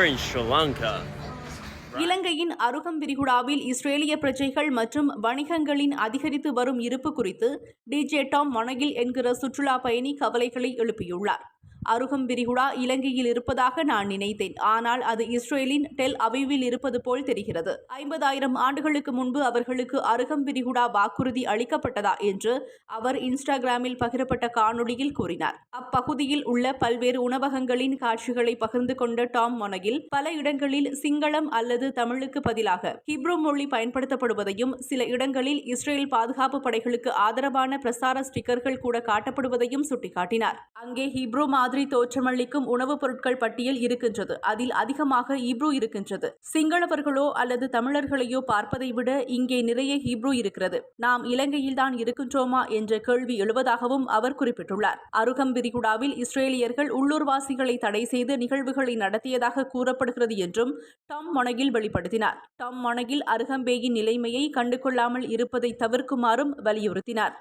In Sri Lanka. இலங்கையின் அருகம் விரிகுடாவில் இஸ்ரேலிய பிரஜைகள் மற்றும் வணிகங்களின் அதிகரித்து வரும் இருப்பு குறித்து டிஜே டாம் மொனகில் என்கிற சுற்றுலா பயணி கவலைகளை எழுப்பியுள்ளார் அருகம் விரிகுடா இலங்கையில் இருப்பதாக நான் நினைத்தேன். ஆனால் அது இஸ்ரேலின் டெல் அவிவில் இருப்பது போல் தெரிகிறது. ஐம்பதாயிரம் ஆண்டுகளுக்கு முன்பு அவர்களுக்கு அருகம் விரிகுடா வாக்குறுதி அளிக்கப்பட்டதா என்று அவர் இன்ஸ்டாகிராமில் பகிரப்பட்ட காணொளியில் கூறினார். அப்பகுதியில் உள்ள பல்வேறு உணவகங்களின் காட்சிகளை பகிர்ந்து கொண்ட டாம் மொனகில் பல இடங்களில் சிங்களம் அல்லது தமிழுக்கு பதிலாக ஹிப்ரு மொழி பயன்படுத்தப்படுவதையும் சில இடங்களில் இஸ்ரேல் பாதுகாப்பு படைகளுக்கு ஆதரவான பிரசார ஸ்டிக்கர்கள் கூட காட்டப்படுவதையும் சுட்டிக்காட்டினார். அங்கே ஹிப்ரு மாதிரி தோற்றமளிக்கும் உணவுப் பொருட்கள் பட்டியல் இருக்கின்றது. அதில் அதிகமாக ஹீப்ரூ இருக்கின்றது. சிங்களவர்களோ அல்லது தமிழர்களையோ பார்ப்பதை விட இங்கே நிறைய ஹீப்ரூ இருக்கிறது. நாம் இலங்கையில் தான் இருக்கின்றோமா என்ற கேள்வி எழுவதாகவும் அவர் குறிப்பிட்டுள்ளார். அருகம் விரிகுடாவில் இஸ்ரேலியர்கள் உள்ளூர்வாசிகளை தடை செய்து நிகழ்வுகளை நடத்தியதாக கூறப்படுகிறது என்றும் டாம் மொனகில் வெளிப்படுத்தினார். டாம் மொனகில் அருகம்பேயின் நிலைமையை கண்டுகொள்ளாமல் இருப்பதை தவிர்க்குமாறும் வலியுறுத்தினார்.